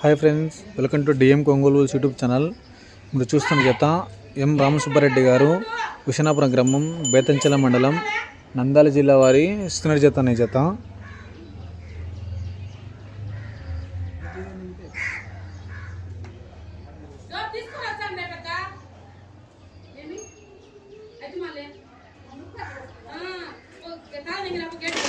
Hi friends welcome to DM కొంగోలు YouTube channel. ఇప్పుడు చూస్తున్న జత ఎం రామసుబ్బారెడ్డి గారు విషనాపురం గ్రామం బేతంచెల మండలం నందాలి జిల్లా వారి ఇస్తున్న జత అనే చేత తీసుకుని వచ్చాను రే పెద్ద ఏమి? అయితే మళ్ళీ. ఆ, ఓకే, తాళం ఇంక నాకు గేట్?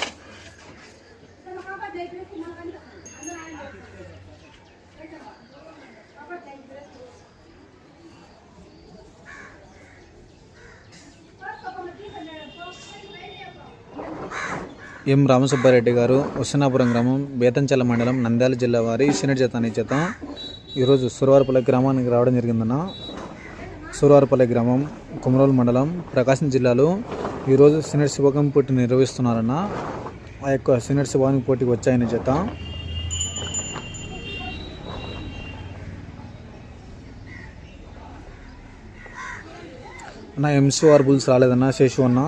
ఎం రామసుబ్బారెడ్డి గారు ఉషనాపురం గ్రామం బేతంచెల మండలం నంద్యాల జిల్లా వారి ఇస్తున్న జత అనే జత. ఈరోజు సురవారపల్లి గ్రామానికి రావడం జరిగిందన్న. సురవారపల్లి గ్రామం కుమరోలు మండలం ప్రకాశం జిల్లాలో ఈరోజు సీనియర్ శివకం పోటీ నిర్వహిస్తున్నారన్న. ఆ యొక్క సీనియర్ శివానికి పోటీకి వచ్చాయని జత. అన్న ఎంసీఆర్ బుల్స్ రాలేదన్న శేషు అన్న.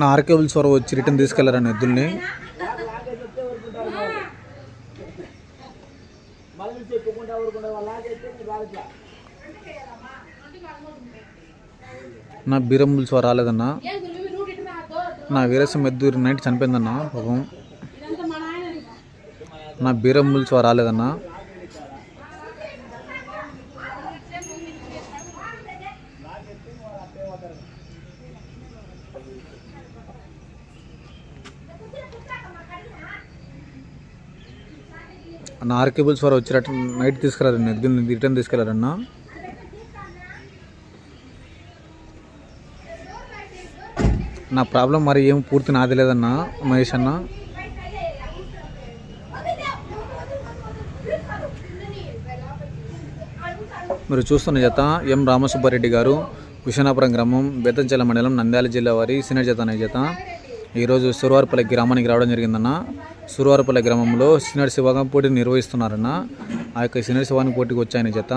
నా ఆర్కేబుల్స్ వరకు వచ్చి రిటర్న్ తీసుకెళ్ళారని ఎద్దుల్ని. నా బీరం బుల్స్ వారు రాలేదన్న. నా వీరసం ఎద్దు నైట్ చనిపోయిందన్న పాపం. నా బీరంబుల్ వారు నా ఆర్కేబుల్స్ వారు వచ్చి రిటర్న్ నైట్ తీసుకెళ్ళారన్న దీన్ని రిటర్న్ తీసుకెళ్ళారన్న నా ప్రాబ్లం మరి ఏం పూర్తి నాది లేదన్న మహేష్ అన్న. మీరు చూస్తున్న జత ఎం రామసుబ్బారెడ్డి గారు కుషనాపురం గ్రామం బేతంచెల మండలం నంద్యాల జిల్లా వారి సీనియర్ జత అనే జత. ఈరోజు సురవారిపల్లి గ్రామానికి రావడం జరిగిందన్న. సురవరపల్లి గ్రామంలో సీనియర్ శివగం పోటీ నిర్వహిస్తున్నారన్న ఆ యొక్క సీనియర్ శివానికి పోటీకి వచ్చాయని చేత